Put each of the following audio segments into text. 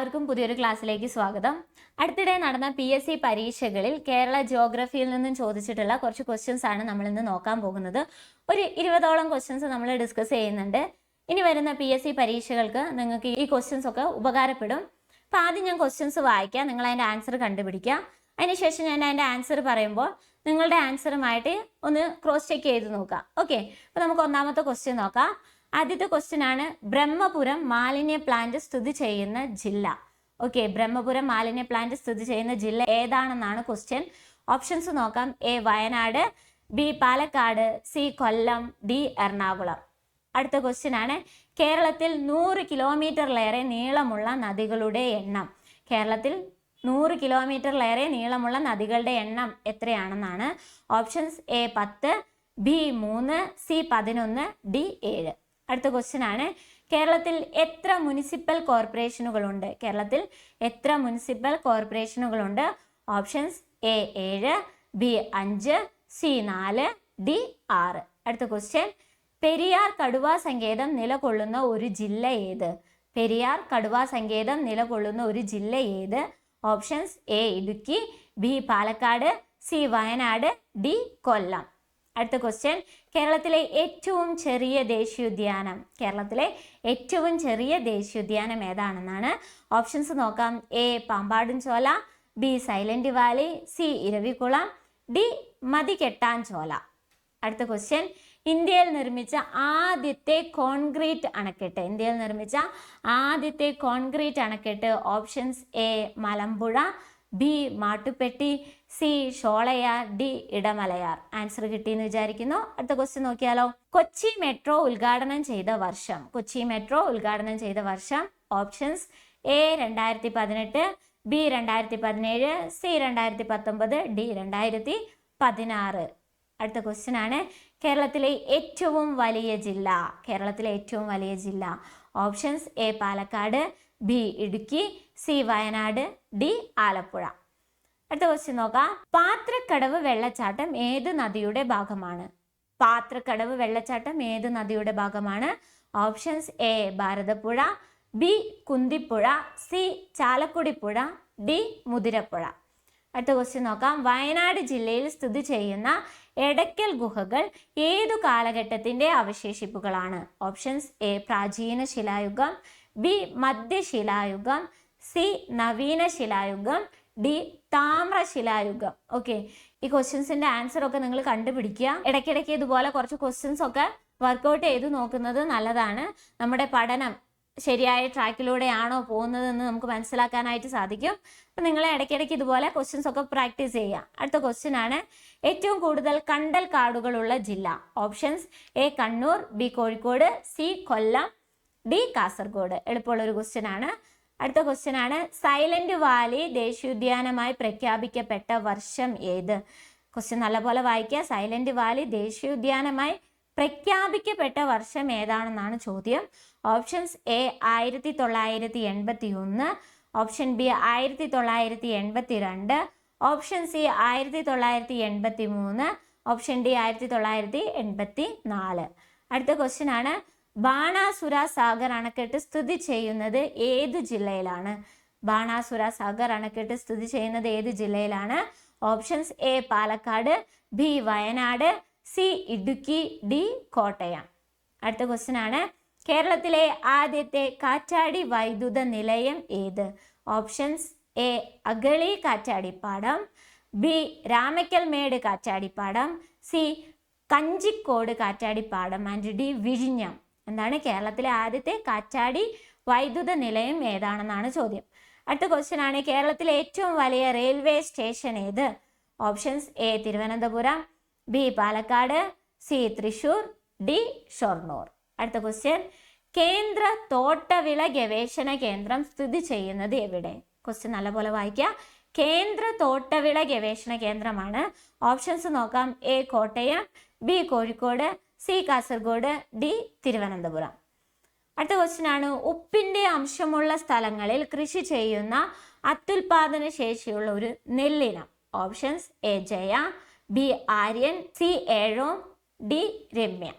എല്ലാവർക്കും പുതിയൊരു ക്ലാസ്സിലേക്ക് സ്വാഗതം. അടുത്തിടെ നടന്ന പി എസ് സി പരീക്ഷകളിൽ കേരള ജോഗ്രഫിയിൽ നിന്നും ചോദിച്ചിട്ടുള്ള കുറച്ച് ക്വസ്റ്റ്യൻസ് ആണ് നമ്മൾ ഇന്ന് നോക്കാൻ പോകുന്നത്. ഒരു ഇരുപതോളം ക്വസ്റ്റ്യൻസ് നമ്മൾ ഡിസ്കസ് ചെയ്യുന്നുണ്ട്. ഇനി വരുന്ന പി എസ് സി പരീക്ഷകൾക്ക് നിങ്ങൾക്ക് ഈ ക്വസ്റ്റ്യൻസ് ഒക്കെ ഉപകാരപ്പെടും. അപ്പോൾ ആദ്യം ഞാൻ ക്വസ്റ്റ്യൻസ് വായിക്കാം. നിങ്ങൾ അതിന്റെ ആൻസർ കണ്ടുപിടിക്കുക അതിനുശേഷം ഞാൻ അതിന്റെ ആൻസർ പറയുമ്പോൾ നിങ്ങളുടെ ആൻസറുമായിട്ട് ഒന്ന് ക്രോസ് ചെക്ക് ചെയ്ത് നോക്കാം. ഓക്കെ അപ്പോൾ നമുക്ക് ഒന്നാമത്തെ ക്വസ്റ്റ്യൻ നോക്കാം. ആദ്യത്തെ ക്വസ്റ്റ്യൻ ആണ് ബ്രഹ്മപുരം മാലിന്യ പ്ലാന്റ് സ്ഥിതി ചെയ്യുന്ന ജില്ല. ഓക്കെ ബ്രഹ്മപുരം മാലിന്യ പ്ലാന്റ് സ്ഥിതി ചെയ്യുന്ന ജില്ല ഏതാണെന്നാണ് ക്വസ്റ്റ്യൻ ഓപ്ഷൻസ് നോക്കാം. A Wayanad B Palakkad C Kollam D Ernakulam. അടുത്ത ക്വസ്റ്റ്യൻ ആണ് കേരളത്തിൽ നൂറ് കിലോമീറ്ററിലേറെ നീളമുള്ള നദികളുടെ എണ്ണം. കേരളത്തിൽ നൂറ് കിലോമീറ്ററിലേറെ നീളമുള്ള നദികളുടെ എണ്ണം എത്രയാണെന്നാണ്? ഓപ്ഷൻസ് എ പത്ത് ബി മൂന്ന് സി പതിനൊന്ന് ഡി ഏഴ്. അടുത്ത ക്വസ്റ്റ്യൻ ആണ്. കേരളത്തിൽ എത്ര മുനിസിപ്പൽ കോർപ്പറേഷനുകളുണ്ട് കേരളത്തിൽ എത്ര മുനിസിപ്പൽ കോർപ്പറേഷനുകളുണ്ട് ഓപ്ഷൻസ് എ ഏഴ് ബി അഞ്ച് സി നാല് ഡി ആറ്. അടുത്ത ക്വസ്റ്റ്യൻ പെരിയാർ കടുവാ സങ്കേതം നിലകൊള്ളുന്ന ഒരു ജില്ല ഏത്? പെരിയാർ കടുവാ സങ്കേതം നിലകൊള്ളുന്ന ഒരു ജില്ല ഏത്? Options A Idukki B Palakkad C Wayanad D Kollam. അടുത്ത ക്വസ്റ്റ്യൻ കേരളത്തിലെ ഏറ്റവും ചെറിയ ദേശീയോദ്യാനം. കേരളത്തിലെ ഏറ്റവും ചെറിയ ദേശീയോദ്യാനം ഏതാണെന്നാണ് ഓപ്ഷൻസ് നോക്കാം. A Pambadum Shola B Silent Valley C Eravikulam D Mathikettan Shola അടുത്ത ക്വസ്റ്റ്യൻ ഇന്ത്യയിൽ നിർമ്മിച്ച ആദ്യത്തെ കോൺക്രീറ്റ് അണക്കെട്ട്. ഇന്ത്യയിൽ നിർമ്മിച്ച ആദ്യത്തെ കോൺക്രീറ്റ് അണക്കെട്ട് options A Malampuzha B Mattupetty C Sholayar D Idamalayar. Answer കിട്ടി എന്ന് വിചാരിക്കുന്നു. അടുത്ത ക്വസ്റ്റ്യൻ നോക്കിയാലോ. കൊച്ചി മെട്രോ ഉദ്ഘാടനം ചെയ്ത വർഷം. കൊച്ചി മെട്രോ ഉദ്ഘാടനം ചെയ്ത വർഷം. ഓപ്ഷൻസ് എ രണ്ടായിരത്തി പതിനെട്ട് ബി രണ്ടായിരത്തി പതിനേഴ് സി രണ്ടായിരത്തി പത്തൊമ്പത് ഡി രണ്ടായിരത്തി പതിനാറ് അടുത്ത ക്വസ്റ്റ്യൻ ആണ്. കേരളത്തിലെ ഏറ്റവും വലിയ ജില്ല. കേരളത്തിലെ ഏറ്റവും വലിയ ജില്ല. Options A Palakkad B Idukki C Wayanad D Alappuzha. അടുത്ത ക്വസ്റ്റ്യൻ നോക്കാം. പാത്രക്കടവ് വെള്ളച്ചാട്ടം ഏത് നദിയുടെ ഭാഗമാണ്? പാത്രക്കടവ് വെള്ളച്ചാട്ടം ഏത് നദിയുടെ ഭാഗമാണ്? Options A Bharathappuzha B Kunthippuzha C Chalakudippuzha D Muthirappuzha. അടുത്ത ക്വസ്റ്റ്യൻ നോക്കാം. വയനാട് ജില്ലയിൽ സ്ഥിതി ചെയ്യുന്ന എടക്കൽ ഗുഹകൾ ഏതു കാലഘട്ടത്തിന്റെ അവശേഷിപ്പുകളാണ്? ഓപ്ഷൻസ് എ പ്രാചീന ശിലായുഗം ബി മധ്യശിലായുഗം. സി നവീന ശിലായുഗം ഡി താമ്രശിലായുഗം. ഓക്കെ ഈ ക്വസ്റ്റ്യൻസിന്റെ ആൻസർ ഒക്കെ നിങ്ങൾ കണ്ടുപിടിക്കുക. ഇടയ്ക്കിടയ്ക്ക് ഇതുപോലെ കുറച്ച് ക്വസ്റ്റ്യൻസ് ഒക്കെ വർക്കൗട്ട് ചെയ്ത് നോക്കുന്നത് നല്ലതാണ്. നമ്മുടെ പഠനം ശരിയായ ട്രാക്കിലൂടെയാണോ പോകുന്നതെന്ന് നമുക്ക് മനസ്സിലാക്കാനായിട്ട് സാധിക്കും. അപ്പം നിങ്ങൾ ഇടയ്ക്കിടയ്ക്ക് ഇതുപോലെ ക്വസ്റ്റ്യൻസ് ഒക്കെ പ്രാക്ടീസ് ചെയ്യുക. അടുത്ത ക്വസ്റ്റ്യൻ ആണ്. ഏറ്റവും കൂടുതൽ കണ്ടൽ കാടുകളുള്ള ജില്ല. Options A Kannur. B Kozhikode. C Kollam. D Kasaragod. എളുപ്പമുള്ള ഒരു ക്വസ്റ്റ്യൻ ആണ് അടുത്ത ക്വസ്റ്റ്യൻ ആണ് സൈലന്റ് വാലി ദേശീയോദ്യാനമായി പ്രഖ്യാപിക്കപ്പെട്ട വർഷം ഏത്? ക്വസ്റ്റ്യൻ നല്ലപോലെ വായിക്കുക. സൈലന്റ് വാലി ദേശീയോദ്യാനമായി പ്രഖ്യാപിക്കപ്പെട്ട വർഷം ഏതാണെന്നാണ് ചോദ്യം. ഓപ്ഷൻസ് എ ആയിരത്തി തൊള്ളായിരത്തി എൺപത്തി ഒന്ന് ഓപ്ഷൻ ബി ആയിരത്തി തൊള്ളായിരത്തി എൺപത്തി രണ്ട് ഓപ്ഷൻ സി ആയിരത്തി തൊള്ളായിരത്തി എൺപത്തി മൂന്ന് ഓപ്ഷൻ ഡി ആയിരത്തി തൊള്ളായിരത്തി എൺപത്തി നാല് അടുത്ത ക്വസ്റ്റ്യൻ ആണ് ബാണാസുര സാഗർ അണക്കെട്ട് സ്ഥിതി ചെയ്യുന്നത് ഏത് ജില്ലയിലാണ്? ബാണാസുര സാഗർ അണക്കെട്ട് സ്ഥിതി ചെയ്യുന്നത് ഏത് ജില്ലയിലാണ്? Options A Palakkad B Wayanad C Idukki D Kottayam. അടുത്ത ക്വസ്റ്റ്യൻ ആണ്. കേരളത്തിലെ ആദ്യത്തെ കാറ്റാടി വൈദ്യുത നിലയം ഏത്? ഓപ്ഷൻസ് എ അഗളി കാറ്റാടിപ്പാടം ബി രാമക്കൽമേട് കാറ്റാടിപ്പാടം സി കഞ്ചിക്കോട് കാറ്റാടിപ്പാടം ആൻഡ് ഡി വിഴിഞ്ഞം. എന്താണ് കേരളത്തിലെ ആദ്യത്തെ കാറ്റാടി വൈദ്യുത നിലയം ഏതാണെന്നാണ് ചോദ്യം. അടുത്ത ക്വസ്റ്റ്യൻ ആണ് കേരളത്തിലെ ഏറ്റവും വലിയ റെയിൽവേ സ്റ്റേഷൻ ഏത്? Options A Thiruvananthapuram B Palakkad C Thrissur D Shoranur. അടുത്ത ക്വസ്റ്റ്യൻ കേന്ദ്ര തോട്ടവിള ഗവേഷണ കേന്ദ്രം സ്ഥിതി ചെയ്യുന്നത് എവിടെ? ക്വസ്റ്റ്യൻ നല്ലപോലെ വായിക്കുക. കേന്ദ്ര തോട്ടവിള ഗവേഷണ കേന്ദ്രമാണ്. ഓപ്ഷൻസ് നോക്കാം. A Kottayam B Kozhikode C Kasaragod D Thiruvananthapuram. അടുത്ത ക്വസ്റ്റ്യൻ ആണ്. ഉപ്പിന്റെ അംശമുള്ള സ്ഥലങ്ങളിൽ കൃഷി ചെയ്യുന്ന അത്യുൽപാദന ശേഷിയുള്ള ഒരു നെല്ലിനം. Options A Jaya B Aryan C ഏഴോ ഡി രമ്യ.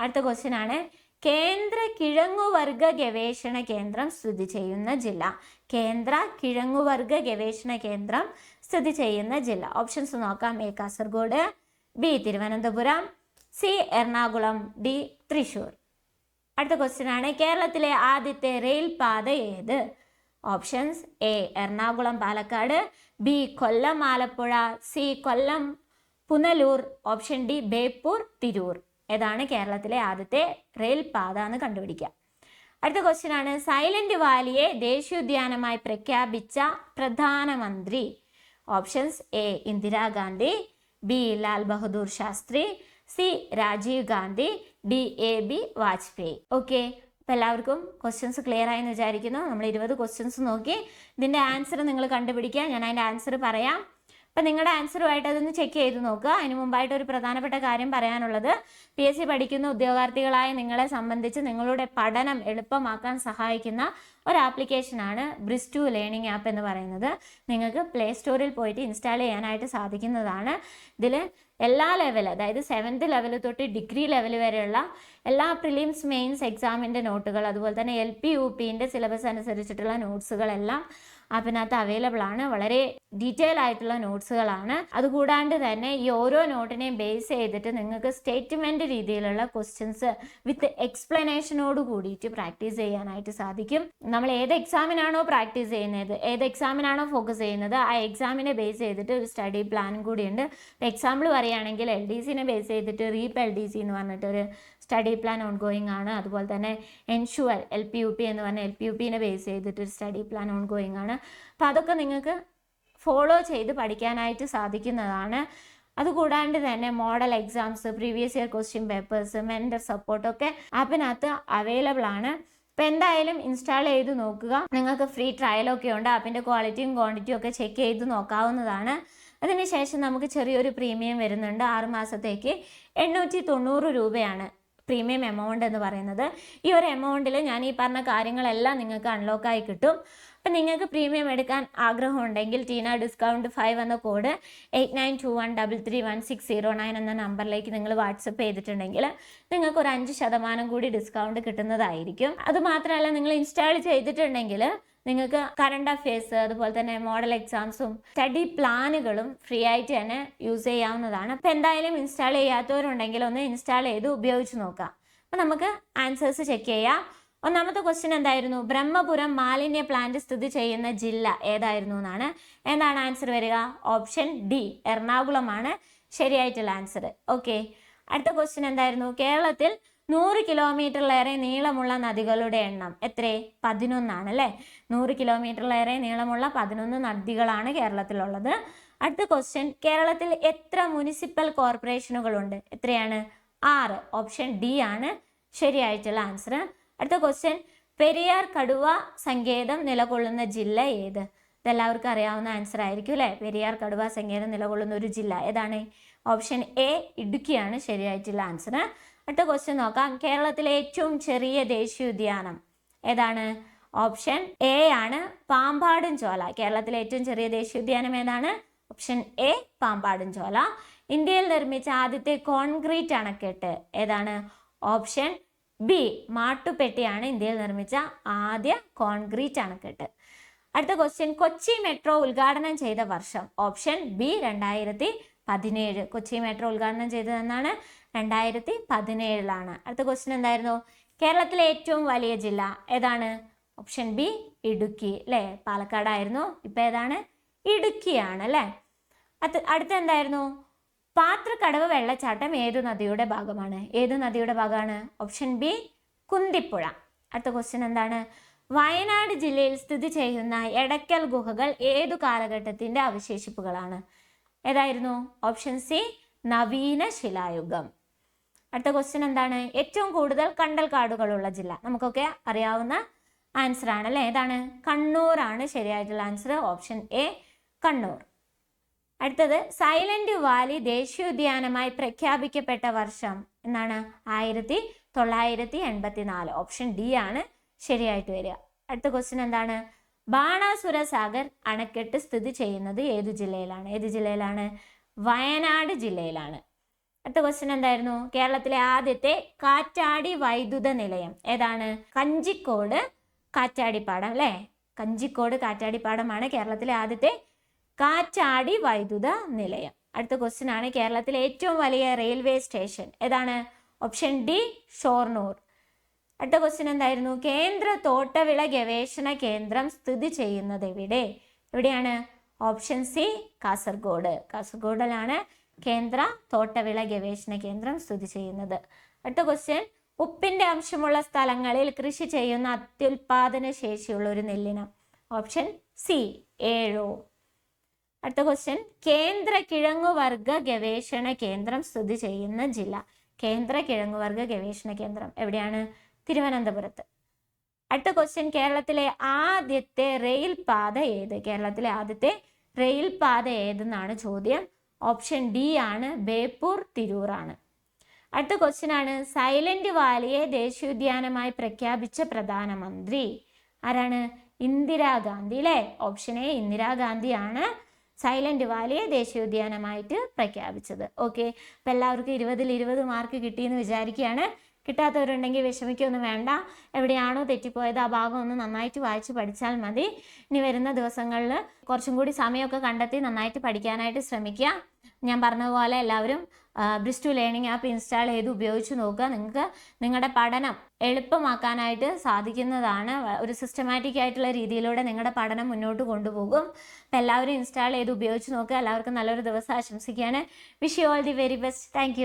അടുത്ത ക്വസ്റ്റ്യൻ ആണ്. കേന്ദ്ര കിഴങ്ങുവർഗ ഗവേഷണ കേന്ദ്രം സ്ഥിതി ചെയ്യുന്ന ജില്ല. കേന്ദ്ര കിഴങ്ങുവർഗ ഗവേഷണ കേന്ദ്രം സ്ഥിതി ചെയ്യുന്ന ജില്ല. ഓപ്ഷൻസ് നോക്കാം. A Kasaragod B Thiruvananthapuram C Ernakulam D Thrissur. അടുത്ത ക്വസ്റ്റ്യൻ ആണ്. കേരളത്തിലെ ആദ്യത്തെ റെയിൽ പാത ഏത്? Options A Ernakulam Palakkad B Kollam Alappuzha C Kollam Punalur option D Beypore Tirur. ഏതാണ് കേരളത്തിലെ ആദ്യത്തെ റെയിൽ പാത എന്ന് കണ്ടുപിടിക്കുക. അടുത്ത ക്വസ്റ്റ്യൻ ആണ്. സൈലന്റ് വാലിയെ ദേശീയോദ്യാനമായി പ്രഖ്യാപിച്ച പ്രധാനമന്ത്രി. Options A Indira Gandhi B Lal Bahadur Shastri C Rajiv Gandhi D A B Vajpayee. Okay അപ്പോൾ എല്ലാവർക്കും ക്വസ്റ്റ്യൻസ് ക്ലിയർ ആയെന്ന് വിചാരിക്കുന്നു. നമ്മൾ ഇരുപത് ക്വസ്റ്റ്യൻസ് നോക്കി. ഇതിന്റെ ആൻസർ നിങ്ങൾ കണ്ടുപിടിക്കുക. ഞാൻ അതിന്റെ ആൻസർ പറയാം. അപ്പം നിങ്ങളുടെ ആൻസറുമായിട്ട് അതൊന്ന് ചെക്ക് ചെയ്ത് നോക്കുക. അതിന് മുമ്പായിട്ട് ഒരു പ്രധാനപ്പെട്ട കാര്യം പറയാനുള്ളത്. പി എസ് സി പഠിക്കുന്ന ഉദ്യോഗാർത്ഥികളായ നിങ്ങളെ സംബന്ധിച്ച് നിങ്ങളുടെ പഠനം എളുപ്പമാക്കാൻ സഹായിക്കുന്ന ഒരു ആപ്ലിക്കേഷനാണ് ബ്രിസ് ടു ലേണിംഗ് ആപ്പ് എന്ന് പറയുന്നത്. നിങ്ങൾക്ക് പ്ലേ സ്റ്റോറിൽ പോയിട്ട് ഇൻസ്റ്റാൾ ചെയ്യാനായിട്ട് സാധിക്കുന്നതാണ്. ഇതിൽ എല്ലാ ലെവൽ അതായത് സെവൻത്ത് ലെവൽ തൊട്ട് ഡിഗ്രി ലെവൽ വരെയുള്ള എല്ലാ പ്രിലിംസ് മെയിൻസ് എക്സാമിന്റെ നോട്ടുകൾ അതുപോലെ തന്നെ എൽ പി യു പിന്റെ സിലബസ് അനുസരിച്ചിട്ടുള്ള നോട്ട്സുകളെല്ലാം ആപ്പിനകത്ത് അവൈലബിൾ ആണ്. വളരെ ഡീറ്റെയിൽ ആയിട്ടുള്ള നോട്ട്സുകളാണ് അതുകൂടാണ്ട് തന്നെ ഈ ഓരോ നോട്ടിനെയും ബേസ് ചെയ്തിട്ട് നിങ്ങൾക്ക് സ്റ്റേറ്റ്മെന്റ് രീതിയിലുള്ള ക്വസ്റ്റ്യൻസ് വിത്ത് എക്സ്പ്ലനേഷനോട് കൂടിയിട്ട് പ്രാക്ടീസ് ചെയ്യാനായിട്ട് സാധിക്കും. നമ്മൾ ഏത് എക്സാമിനാണോ പ്രാക്ടീസ് ചെയ്യുന്നത് ഏത് എക്സാമിനാണോ ഫോക്കസ് ചെയ്യുന്നത് ആ എക്സാമിനെ ബേസ് ചെയ്തിട്ട് ഒരു സ്റ്റഡി പ്ലാനും കൂടിയുണ്ട്. എക്സാമ്പിൾ പറയുകയാണെങ്കിൽ എൽ ഡി സിനെ ബേസ് ചെയ്തിട്ട് റീപ്പ് എൽ ഡി സി എന്ന് പറഞ്ഞിട്ടൊരു സ്റ്റഡി പ്ലാൻ ഓൺ ഗോയിങ് ആണ്. അതുപോലെ തന്നെ എൻഷുവൽ എൽ പി യു പി എന്ന് പറഞ്ഞ എൽ പി യു പിനെ ബേസ് ചെയ്തിട്ട് സ്റ്റഡി പ്ലാൻ ഓൺ ഗോയിങ് ആണ്. അപ്പോൾ അതൊക്കെ നിങ്ങൾക്ക് ഫോളോ ചെയ്ത് പഠിക്കാനായിട്ട് സാധിക്കുന്നതാണ്. അതുകൂടാണ്ട് തന്നെ model exams previous year question papers mentor സപ്പോർട്ടൊക്കെ ആപ്പിനകത്ത് അവൈലബിൾ ആണ്. അപ്പോൾ എന്തായാലും ഇൻസ്റ്റാൾ ചെയ്ത് നോക്കുക. നിങ്ങൾക്ക് ഫ്രീ ട്രയലൊക്കെ ഉണ്ട്. ആപ്പിന്റെ ക്വാളിറ്റിയും ക്വാണ്ടിറ്റിയും ഒക്കെ ചെക്ക് ചെയ്ത് നോക്കാവുന്നതാണ്. അതിനുശേഷം നമുക്ക് ചെറിയൊരു പ്രീമിയം വരുന്നുണ്ട്. ആറ് മാസത്തേക്ക് എണ്ണൂറ്റി തൊണ്ണൂറ് രൂപയാണ്. പ്രീമിയം എമൗണ്ട് എന്ന് പറയുന്നത്. ഈ ഒരു എമൗണ്ടിൽ ഞാൻ ഈ പറഞ്ഞ കാര്യങ്ങളെല്ലാം നിങ്ങൾക്ക് അൺലോക്കായി കിട്ടും. അപ്പം നിങ്ങൾക്ക് പ്രീമിയം എടുക്കാൻ ആഗ്രഹമുണ്ടെങ്കിൽ ടീന ഡിസ്കൗണ്ട് ഫൈവ് എന്ന code eight nine two one double three one six zero nine എന്ന നമ്പറിലേക്ക് നിങ്ങൾ വാട്സപ്പ് ചെയ്തിട്ടുണ്ടെങ്കിൽ നിങ്ങൾക്ക് ഒരു അഞ്ച് ശതമാനം കൂടി ഡിസ്കൗണ്ട് കിട്ടുന്നതായിരിക്കും. അതുമാത്രമല്ല നിങ്ങൾ ഇൻസ്റ്റാൾ ചെയ്തിട്ടുണ്ടെങ്കിൽ നിങ്ങൾക്ക് കറണ്ട് അഫയേഴ്സ് അതുപോലെ തന്നെ മോഡൽ എക്സാംസും സ്റ്റഡി പ്ലാനുകളും ഫ്രീ ആയിട്ട് തന്നെ യൂസ് ചെയ്യാവുന്നതാണ്. അപ്പം എന്തായാലും ഇൻസ്റ്റാൾ ചെയ്യാത്തവരുണ്ടെങ്കിൽ ഒന്ന് ഇൻസ്റ്റാൾ ചെയ്ത് ഉപയോഗിച്ച് നോക്കാം. അപ്പം നമുക്ക് ആൻസേഴ്സ് ചെക്ക് ചെയ്യാം. ഒന്നാമത്തെ ക്വസ്റ്റ്യൻ എന്തായിരുന്നു? ബ്രഹ്മപുരം മാലിന്യ പ്ലാന്റ് സ്ഥിതി ചെയ്യുന്ന ജില്ല ഏതായിരുന്നു എന്നാണ്. എന്താണ് ആൻസർ വരിക? ഓപ്ഷൻ ഡി എറണാകുളമാണ്. ശരിയായിട്ടുള്ള ആൻസർ ഓക്കെ അടുത്ത ക്വസ്റ്റ്യൻ എന്തായിരുന്നു? കേരളത്തിൽ നൂറ് കിലോമീറ്ററിലേറെ നീളമുള്ള നദികളുടെ എണ്ണം എത്ര? പതിനൊന്നാണ് അല്ലേ? നൂറ് കിലോമീറ്ററിലേറെ നീളമുള്ള പതിനൊന്ന് നദികളാണ് കേരളത്തിലുള്ളത്. അടുത്ത ക്വസ്റ്റ്യൻ കേരളത്തിൽ എത്ര മുനിസിപ്പൽ കോർപ്പറേഷനുകളുണ്ട് എത്രയാണ്? ആറ്. ഓപ്ഷൻ ഡി ആണ്. ശരിയായിട്ടുള്ള ആൻസർ അടുത്ത ക്വസ്റ്റ്യൻ പെരിയാർ കടുവ സങ്കേതം നിലകൊള്ളുന്ന ജില്ല ഏത്? ഇതെല്ലാവർക്കും അറിയാവുന്ന ആൻസർ ആയിരിക്കും അല്ലേ? പെരിയാർ കടുവ സങ്കേതം നിലകൊള്ളുന്ന ഒരു ജില്ല. ഏതാണ്? ഓപ്ഷൻ എ ഇടുക്കിയാണ് ശരിയായിട്ടുള്ള ആൻസർ അടുത്ത ക്വസ്റ്റ്യൻ നോക്കാം. കേരളത്തിലെ ഏറ്റവും ചെറിയ ദേശീയോദ്യാനം ഏതാണ്? ഓപ്ഷൻ എ ആണ് പാമ്പാടും ചോല. കേരളത്തിലെ ഏറ്റവും ചെറിയ ദേശീയോദ്യാനം ഏതാണ്? Option A Pampadum Shola. ഇന്ത്യയിൽ നിർമ്മിച്ച ആദ്യത്തെ കോൺക്രീറ്റ് അണക്കെട്ട് ഏതാണ്? ഓപ്ഷൻ ബി മാട്ടുപെട്ടിയാണ് ഇന്ത്യയിൽ നിർമ്മിച്ച ആദ്യ കോൺക്രീറ്റ് അണക്കെട്ട്. അടുത്ത ക്വസ്റ്റ്യൻ കൊച്ചി മെട്രോ ഉദ്ഘാടനം ചെയ്ത വർഷം. ഓപ്ഷൻ ബി രണ്ടായിരത്തി പതിനേഴ്. കൊച്ചി മെട്രോ ഉദ്ഘാടനം ചെയ്തതെന്നാണ് രണ്ടായിരത്തി പതിനേഴിലാണ് അടുത്ത ക്വസ്റ്റ്യൻ എന്തായിരുന്നു? കേരളത്തിലെ ഏറ്റവും വലിയ ജില്ല ഏതാണ്? ഓപ്ഷൻ ബി ഇടുക്കി അല്ലേ പാലക്കാടായിരുന്നു. ഇപ്പം ഏതാണ്? ഇടുക്കിയാണ് അല്ലേ അത് അടുത്ത എന്തായിരുന്നു? പാത്രക്കടവ് വെള്ളച്ചാട്ടം ഏത് നദിയുടെ ഭാഗമാണ്? ഏത് നദിയുടെ ഭാഗമാണ്? Option B Kunthipuzha. അടുത്ത ക്വസ്റ്റ്യൻ എന്താണ്? വയനാട് ജില്ലയിൽ സ്ഥിതി ചെയ്യുന്ന എടക്കൽ ഗുഹകൾ ഏതു കാലഘട്ടത്തിന്റെ അവശേഷിപ്പുകളാണ്? ഏതായിരുന്നു? ഓപ്ഷൻ സി നവീന ശിലായുഗം. അടുത്ത ക്വസ്റ്റ്യൻ എന്താണ്? ഏറ്റവും കൂടുതൽ കണ്ടൽ കാടുകളുള്ള ജില്ല. നമുക്കൊക്കെ അറിയാവുന്ന ആൻസർ ആണ് അല്ലേ? ഏതാണ്? ആണ് ശരിയായിട്ടുള്ള ആൻസർ ഓപ്ഷൻ എ കണ്ണൂർ. അടുത്തത് സൈലന്റ് വാലി ദേശീയോദ്യാനമായി പ്രഖ്യാപിക്കപ്പെട്ട വർഷം എന്നാണ്. ആയിരത്തി തൊള്ളായിരത്തി എൺപത്തി നാല് ഓപ്ഷൻ ഡി ആണ് ശരിയായിട്ട് വരിക. അടുത്ത ക്വസ്റ്റ്യൻ എന്താണ്? ബാണാസുര സാഗർ അണക്കെട്ട് സ്ഥിതി ചെയ്യുന്നത് ഏത് ജില്ലയിലാണ്? ഏത് ജില്ലയിലാണ്? വയനാട് ജില്ലയിലാണ്. അടുത്ത ക്വസ്റ്റ്യൻ എന്തായിരുന്നു? കേരളത്തിലെ ആദ്യത്തെ കാറ്റാടി വൈദ്യുത നിലയം ഏതാണ്? കഞ്ചിക്കോട് കാറ്റാടിപ്പാടം അല്ലേ? കഞ്ചിക്കോട് കാറ്റാടിപ്പാടമാണ് കേരളത്തിലെ ആദ്യത്തെ കാറ്റാടി വൈദ്യുത നിലയം. അടുത്ത ക്വസ്റ്റ്യൻ ആണ്. കേരളത്തിലെ ഏറ്റവും വലിയ റെയിൽവേ സ്റ്റേഷൻ ഏതാണ്? Option D Shoranur. അടുത്ത ക്വസ്റ്റ്യൻ എന്തായിരുന്നു? കേന്ദ്ര തോട്ടവിള ഗവേഷണ കേന്ദ്രം സ്ഥിതി ചെയ്യുന്നത് എവിടെ? എവിടെയാണ്? Option C Kasaragod. കാസർഗോഡിലാണ് കേന്ദ്ര തോട്ടവിള ഗവേഷണ കേന്ദ്രം സ്ഥിതി ചെയ്യുന്നത്. അടുത്ത ക്വസ്റ്റ്യൻ ഉപ്പിന്റെ അംശമുള്ള സ്ഥലങ്ങളിൽ കൃഷി ചെയ്യുന്ന അത്യുൽപാദന ശേഷിയുള്ള ഒരു നെല്ലിനം. ഓപ്ഷൻ സി ഏഴോ. അടുത്ത ക്വസ്റ്റ്യൻ കേന്ദ്ര കിഴങ്ങുവർഗ ഗവേഷണ കേന്ദ്രം സ്ഥിതി ചെയ്യുന്ന ജില്ല. കേന്ദ്ര കിഴങ്ങുവർഗ ഗവേഷണ കേന്ദ്രം എവിടെയാണ്? തിരുവനന്തപുരത്ത്. അടുത്ത ക്വസ്റ്റ്യൻ കേരളത്തിലെ ആദ്യത്തെ റെയിൽ പാത ഏത്? കേരളത്തിലെ ആദ്യത്തെ റെയിൽ പാത ഏതെന്നാണ് ചോദ്യം. ഓപ്ഷൻ ഡി ആണ് ബേപ്പൂർ തിരൂറാണ്. അടുത്ത ക്വസ്റ്റ്യൻ ആണ്. സൈലന്റ് വാലിയെ ദേശീയോദ്യാനമായി പ്രഖ്യാപിച്ച പ്രധാനമന്ത്രി ആരാണ്? ഇന്ദിരാഗാന്ധി അല്ലേ? ഓപ്ഷൻ എ ഇന്ദിരാഗാന്ധിയാണ് സൈലന്റ് വാലിയെ ദേശീയോദ്യാനമായിട്ട് പ്രഖ്യാപിച്ചത്. ഓക്കെ അപ്പം എല്ലാവർക്കും ഇരുപതിൽ ഇരുപത് മാർക്ക് കിട്ടിയെന്ന് വിചാരിക്കുകയാണ്. കിട്ടാത്തവരുണ്ടെങ്കിൽ വിഷമിക്കൊന്നും വേണ്ട. എവിടെയാണോ തെറ്റിപ്പോയത് ആ ഭാഗം ഒന്ന് നന്നായിട്ട് വായിച്ച് പഠിച്ചാൽ മതി. ഇനി വരുന്ന ദിവസങ്ങളിൽ കുറച്ചും കൂടി സമയമൊക്കെ കണ്ടെത്തി നന്നായിട്ട് പഠിക്കാനായിട്ട് ശ്രമിക്കുക. ഞാൻ പറഞ്ഞതുപോലെ എല്ലാവരും ബ്രിസ്റ്റു ലേണിംഗ് ആപ്പ് ഇൻസ്റ്റാൾ ചെയ്ത് ഉപയോഗിച്ച് നോക്കുക. നിങ്ങൾക്ക് നിങ്ങളുടെ പഠനം എളുപ്പമാക്കാനായിട്ട് സാധിക്കുന്നതാണ്. ഒരു സിസ്റ്റമാറ്റിക് ആയിട്ടുള്ള രീതിയിലൂടെ നിങ്ങളുടെ പഠനം മുന്നോട്ട് കൊണ്ടുപോകും. അപ്പം എല്ലാവരും ഇൻസ്റ്റാൾ ചെയ്ത് ഉപയോഗിച്ച് നോക്കുക. എല്ലാവർക്കും നല്ലൊരു ദിവസം ആശംസിക്കുകയാണ്. Wish you all the very best thank